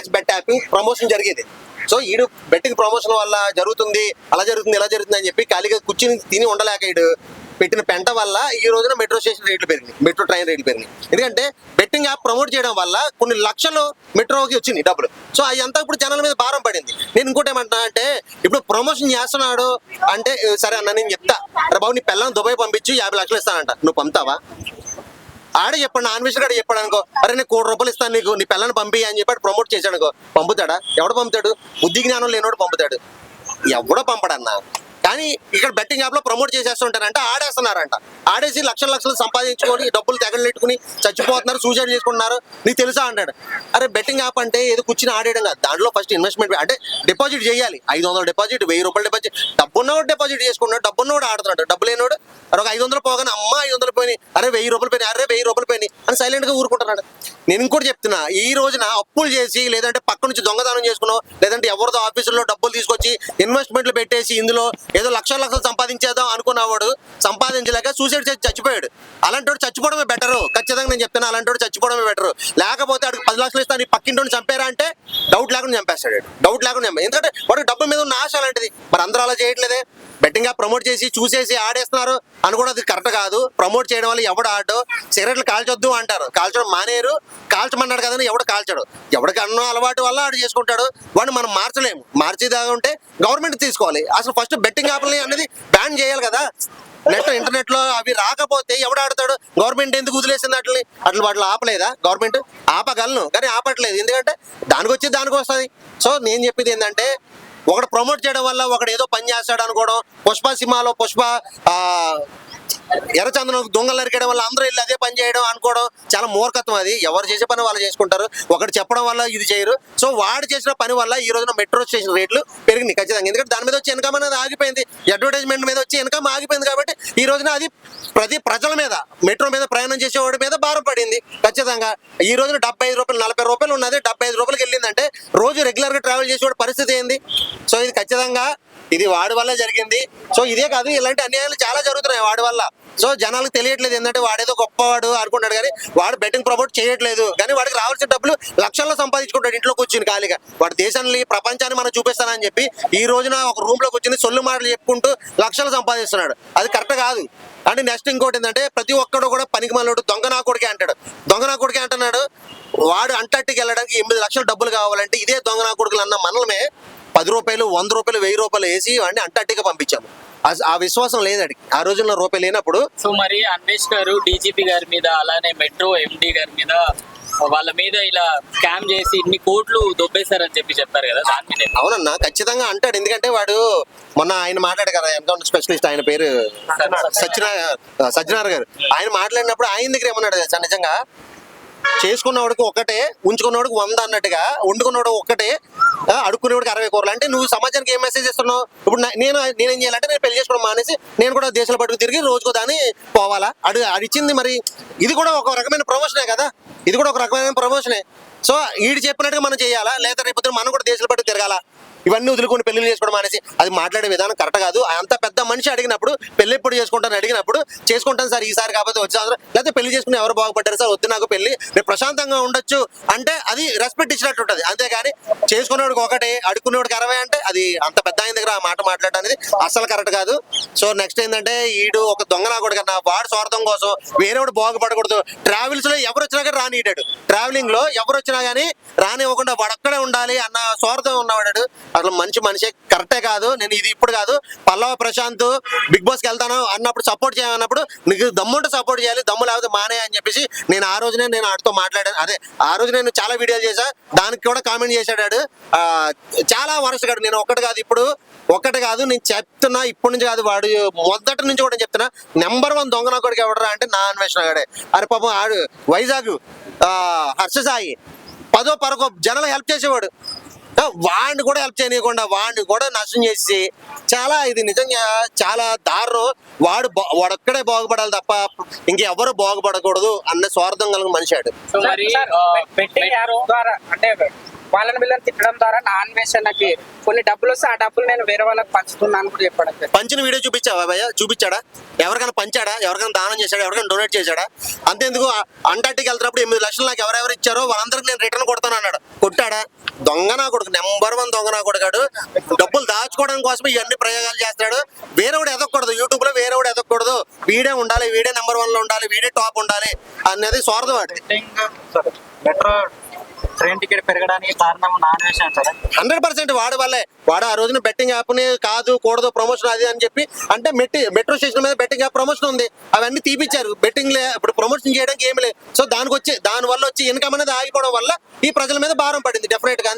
NX bet app promotion జరిగేది. So ఈడు betting promotion వల్ల జరుగుతుంది అలా జరుగుతుంది ఇలా జరుగుతుంది అని చెప్పి ఖాళీగా కూర్చుని తిని ఉండలేక ఈడు పెట్టిన పెంట వల్ల ఈ రోజున మెట్రో స్టేషన్ రేట్లు పెరిగినాయి మెట్రో ట్రైన్ రేట్లు పెరిగినాయి. ఎందుకంటే బెట్టింగ్ యాప్ ప్రమోట్ చేయడం వల్ల కొన్ని లక్షలు మెట్రోకి వచ్చింది డబ్బులు. సో అవి అంతా ఇప్పుడు జనాల మీద భారం పడింది. నేను ఇంకోటి ఏమంటున్నా అంటే ఇప్పుడు ప్రమోషన్ చేస్తున్నాడు అంటే సరే అన్న నేను చెప్తా. బాబు నీ పిల్లల్ని దుబాయ్ పంపించి యాభై లక్షలు ఇస్తానంట. నువ్వు పంపుతావా? ఆడ చెప్పండి నాన్ వెజ్ కూడా చెప్పాడు అనుకో. అరే నేను కోటి రూపాయలు ఇస్తాను నీకు నీ పిల్లని పంపి అని చెప్పాడు ప్రమోట్ చేశాడు అనుకో. పంపుతాడా? ఎవడు పంపుతాడు? బుద్ధి జ్ఞానం లేనోడు పంపుతాడు. ఎవడో పంపడన్నా. కానీ ఇక్కడ బెట్టింగ్ యాప్లో ప్రమోట్ చేసేస్తుంటారంటే ఆడేస్తున్నారంట. ఆడేసి లక్షల లక్షలు సంపాదించుకొని డబ్బులు తెగలెట్టుకుని చచ్చిపోతున్నారు సూసైడ్ చేసుకుంటున్నారు. నీకు తెలుసా అంటాడు. అరే బెట్టింగ్ యాప్ అంటే ఏదో కూర్చుని ఆడేయడం కాదు. దాంట్లో ఫస్ట్ ఇన్వెస్ట్మెంట్ అంటే డిపాజిట్ చేయాలి. ఐదు డిపాజిట్ వెయ్యి రూపాయలు డిపాజిట్ డబ్బు డిపాజిట్ చేసుకున్నాడు డబ్బు ఆడుతున్నాడు డబ్బు లేనోడు అరే ఒక ఐదు వందలు పోగానే అమ్మ ఐదు వందలు పోయినాయి అరే వెయ్యి రూపాయలు పోయినాయి అరే వెయ్యి రూపాయలు పోయినాయి అని సైలెంట్గా ఊరుకుంటున్నాడు. నేను ఇంకోటి చెప్తున్నా ఈ రోజున అప్పులు చేసి లేదంటే పక్క నుంచి దొంగతనం చేసుకున్నావు లేదంటే ఎవరిదో ఆఫీసులో డబ్బులు తీసుకొచ్చి ఇన్వెస్ట్మెంట్లు పెట్టేసి ఇందులో ఏదో లక్షల లక్షలు సంపాదించేద్దాం అనుకున్నవాడు సంపాదించలేక సూసైడ్ చేసి చచ్చిపోయాడు. అలాంటి చచ్చిపోవడమే బెటరు ఖచ్చితంగా నేను చెప్తున్నా అలాంటి చచ్చిపోవడమే బెటర్ లేకపోతే అడిగి పది లక్షలు ఇస్తాను ఈ పక్కింటి చంపారా అంటే డౌట్ లేకుండా చంపేస్తాడు. డౌట్ లేకుండా చంపే ఎందుకంటే వాడికి డబ్బు మీద ఉన్న ఆశ అలాంటిది. మరి అందరూ అలా చేయట్లేదే? బెట్టింగ్గా ప్రమోట్ చేసి చూసేసి ఆడేస్తున్నారు అని కూడా అది కరెక్ట్ కాదు. ప్రమోట్ చేయడం వల్ల ఎవడు ఆడు సిగరెట్లు కాల్చొద్దు అంటారు. కాల్చడం మానేరు కాల్చమన్నాడు కదని ఎవడు కాల్చడు? ఎవడికి అన్న అలవాటు వల్ల ఆడు చేసుకుంటాడు. వాడిని మనం మార్చలేము. మార్చేదాగా ఉంటే గవర్నమెంట్ తీసుకోవాలి. అసలు ఫస్ట్ బెట్టింగ్ యాప్లని అనేది బ్యాన్ చేయాలి కదా. నెట్ ఇంటర్నెట్లో అవి రాకపోతే ఎవడు ఆడతాడు? గవర్నమెంట్ ఎందుకు వదిలేసింది అట్లని అట్లా వాటిని ఆపలేదా? గవర్నమెంట్ ఆపగలను కానీ ఆపట్లేదు. ఎందుకంటే దానికి వచ్చి దానికి వస్తుంది సో నేను చెప్పేది ఏంటంటే ఒకడు ప్రమోట్ చేయడం వల్ల ఒకడు ఏదో పని చేస్తాడు అనుకోవడం పుష్ప సినిమాలో పుష్ప ఎర్రచందనం దొంగలు నరికేయడం వల్ల అందరూ వెళ్ళి అదే పని చేయడం అనుకోవడం చాలా మూర్ఖత్వం అది. ఎవరు చేసే పని వాళ్ళు చేసుకుంటారు. ఒకటి చెప్పడం వల్ల ఇది చేయరు. సో వాడు చేసిన పని వల్ల ఈ రోజున మెట్రో స్టేషన్ రేట్లు పెరిగినాయి ఖచ్చితంగా. ఎందుకంటే దాని మీద వచ్చి ఇన్కమ్ అనేది ఆగిపోయింది. అడ్వర్టైజ్మెంట్ మీద వచ్చి ఇన్కమ్ ఆగిపోయింది కాబట్టి ఈ రోజున అది ప్రతి ప్రజల మీద మెట్రో మీద ప్రయాణం చేసేవాడి మీద భారం పడింది ఖచ్చితంగా. ఈ రోజున డెబ్బై ఐదు రూపాయలు నలభై రూపాయలు ఉన్నది. డెబ్బై ఐదు రూపాయలకి వెళ్ళిందంటే రోజు రెగ్యులర్గా ట్రావెల్ చేసేవాడి పరిస్థితి ఏంది? సో ఇది ఖచ్చితంగా ఇది వాడి వల్ల జరిగింది. సో ఇదే కాదు ఇలాంటి అన్యాయాలు చాలా జరుగుతున్నాయి వాడి వల్ల. సో జనాలకు తెలియట్లేదు ఏంటంటే వాడేదో గొప్పవాడు అనుకుంటాడు కానీ వాడు బెట్టింగ్ ప్రమోట్ చేయట్లేదు. కానీ వాడికి రావాల్సిన డబ్బులు లక్షల్లో సంపాదించుకుంటాడు ఇంట్లో కూర్చుని ఖాళీగా. వాడు దేశాన్ని ప్రపంచాన్ని మనం చూపిస్తానని చెప్పి ఈ రోజున ఒక రూమ్లో కూర్చుని సొల్లు మాటలు చెప్పుకుంటూ లక్షలు సంపాదిస్తున్నాడు. అది కరెక్ట్ కాదు. అంటే నెక్స్ట్ ఇంకోటి ఏంటంటే ప్రతి ఒక్కడు కూడా పనికి మనోడు దొంగ నా కొడుకే అంటాడు. దొంగ నా కొడుకే అంటున్నాడు. వాడు అంటార్టికి వెళ్ళడానికి ఎనిమిది లక్షల డబ్బులు కావాలంటే ఇదే దొంగ నా కొడుకులు అన్న మనమే పది రూపాయలు వంద రూపాయలు వెయ్యి రూపాయలు వేసి వాడిని అంటట్టుగా పంపించాము. ఆ- విశ్వాసం లేదు అడిగి ఆ రోజుల్లో రూపాయి లేనప్పుడు సో మరి అన్వేష్ గారు డీజీపీ గారి మీద అలానే మెట్రో ఎండి గారి మీద వాళ్ళ మీద ఇలా స్కామ్ చేసి ఇన్ని కోట్లు దొబ్బేశారని చెప్పి చెప్పారు కదా దాని మీద ఏం- అవునన్నా ఖచ్చితంగా అంటాడు. ఎందుకంటే వాడు మొన్న ఆయన మాట్లాడాడు కదా ఎంకౌంటర్ స్పెషలిస్ట్ ఆయన పేరు సత్యనారాయణ సత్యనారాయణ గారు. ఆయన మాట్లాడినప్పుడు ఆయన దగ్గర ఏమన్నాడు తెలుసా? నిజంగా చేసుకున్నవాడికి ఒకటే ఉంచుకున్నవాడికి వంద అన్నట్టుగా వండుకున్నవాడు ఒకటే అడుక్కునేవాడికి అరవై కూరలు. అంటే నువ్వు సమాజానికి ఏం మెసేజ్ ఇస్తున్నావు ఇప్పుడు నేను నేనేం చేయాలంటే నేను పెళ్ళి చేసుకోవడం మానేసి నేను కూడా దేశాల పట్టుకు తిరిగి రోజుకో దాన్ని పోవాలా? అడు అది ఇచ్చింది మరి. ఇది కూడా ఒక రకమైన ప్రమోషనే కదా? ఇది కూడా ఒక రకమైన ప్రమోషనే సో వీడు చెప్పినట్టుగా మనం చేయాలా? లేదా రేపు మనం కూడా దేశాల పట్టుకు తిరగాల? ఇవన్నీ వదులుకొని పెళ్ళి చేసుకోవడం అనేసి అది మాట్లాడే విధానం కరెక్ట్ కాదు. అంత పెద్ద మనిషి అడిగినప్పుడు పెళ్ళి ఎప్పుడు చేసుకుంటాను అడిగినప్పుడు చేసుకుంటాను సార్ ఈసారి కాకపోతే వచ్చే లేకపోతే పెళ్ళి చేసుకుని ఎవరు బాగుపడ్డారు సార్ వద్దు నాకు పెళ్ళి. నేను ప్రశాంతంగా ఉండొచ్చు. అంటే అది రెస్పెక్ట్ ఇచ్చినట్టు ఉంటుంది. అంతేగాని చేసుకునేవాడికి ఒకటి అడుక్కునేవాడికి అరవై అంటే అది అంత పెద్ద ఆయన దగ్గర ఆ మాట మాట్లాడడం అనేది అస్సలు కరెక్ట్ కాదు. సో నెక్స్ట్ ఏంటంటే ఈడు ఒక దొంగ నా కొడుకు కన్నా వాడు స్వార్థం కోసం వేరేవాడు బాగుపడకూడదు. ట్రావెల్స్లో ఎవరు వచ్చినా కానీ రానియడాడు ట్రావెలింగ్లో ఎవరు వచ్చినా కానీ రానివ్వకుండా వాడు అక్కడే ఉండాలి అన్న స్వార్థం ఉన్నవాడు అసలు మంచి మనిషి కరెక్టే కాదు. నేను ఇది ఇప్పుడు కాదు. పల్లవ ప్రశాంత్ బిగ్ బాస్కి వెళ్తాను అన్నప్పుడు సపోర్ట్ చేయమన్నప్పుడు నీకు దమ్ముంటే సపోర్ట్ చేయాలి దమ్ము లేకపోతే మానే అని చెప్పేసి నేను ఆ రోజునే నేను ఆడితో మాట్లాడాను. అదే ఆ రోజు నేను చాలా వీడియోలు చేశా. దానికి కూడా కామెంట్ చేశాడు చాలా వరుసగాడు నేను ఒక్కటి కాదు ఇప్పుడు ఒక్కటి కాదు నేను చెప్తున్నా ఇప్పటి నుంచి కాదు వాడు మొదటి నుంచి కూడా నేను చెప్తున్నా నెంబర్ వన్ దొంగ నా కొడుకు ఎవడరా అంటే నా అన్వేషణ గాడే. అరే పాపం ఆడు వైజాగ్ ఆ, హర్ష సాయి పదో పరకో జనాలు హెల్ప్ చేసేవాడు. వాడిని కూడా హెల్ప్ చేయనీయకుండా వాడిని కూడా నష్టం చేసి చాలా ఇది నిజంగా చాలా దారుణం. వాడు బా- వాడొక్కడే బాగుపడాలి తప్ప ఇంకెవరు బాగుపడకూడదు అన్న స్వార్థం కలిగిన మనిషి ఆడు. సో మరి ఆ, బెట్టింగ్ యాప్ ద్వారా అంటే వాళ్ళని వీళ్ళని తిట్టడం ద్వారా నా అన్వేషణకి కొన్ని డబ్బులు వస్తే ఆ డబ్బులు నేను వేరే వాళ్ళకి పంచుతున్నాను కూడా చెప్పడం జరిగింది. పంచిన వీడియో చూపించావా భయ్య? చూపించాడా? ఎవరికైనా పంచాడా? ఎవరికైనా దానం చేశాడా? ఎవరికైనా డొనేట్ చేశాడా? అంతేందుకు? అంటార్టిక్ వెళ్తున్నప్పుడు ఎనిమిది లక్షలు నాకు ఎవరెవరు ఇచ్చారో వాళ్ళందరికి నేను రిటర్న్ కొడతాను అన్నాడు. కొట్టాడా? దొంగ నా కొడుకు నెంబర్ వన్ దొంగ నా కొడుకాడు డబ్బులు దాచుకోవడం కోసం ఇవన్నీ ప్రయోగాలు చేస్తాడు. వేరేవాడు ఎదగకూడదు. యూట్యూబ్లో వేరేవాడు ఎదగకూడదు. వీడే ఉండాలి వీడే నెంబర్ వన్లో ఉండాలి వీడే టాప్ ఉండాలి అనేది స్వార్థం వాడు. మెట్రో ట్రైన్ టికెట్ పెరగడానికి కారణం నాన్ వేషన్ అంటారా? హండ్రెడ్ పర్సెంట్ వాడు వల్లే. వాడు ఆ రోజున బెట్టింగ్ యాప్ని కాదు కూడదు ప్రమోషన్ అది అని చెప్పి అంటే మెట్టి మెట్రో స్టేషన్ మీద బెట్టింగ్ యాప్ ప్రమోషన్ ఉంది. అవన్నీ తీపిచ్చారు. బెట్టింగ్ లే ఇప్పుడు ప్రమోషన్ చేయడానికి ఏమి లేదు. సో దానికి వచ్చి దాని వల్ల వచ్చి ఇన్కమ్ అనేది ఆగిపోవడం వల్ల ఈ ప్రజల మీద భారం పడింది డెఫినెట్గా.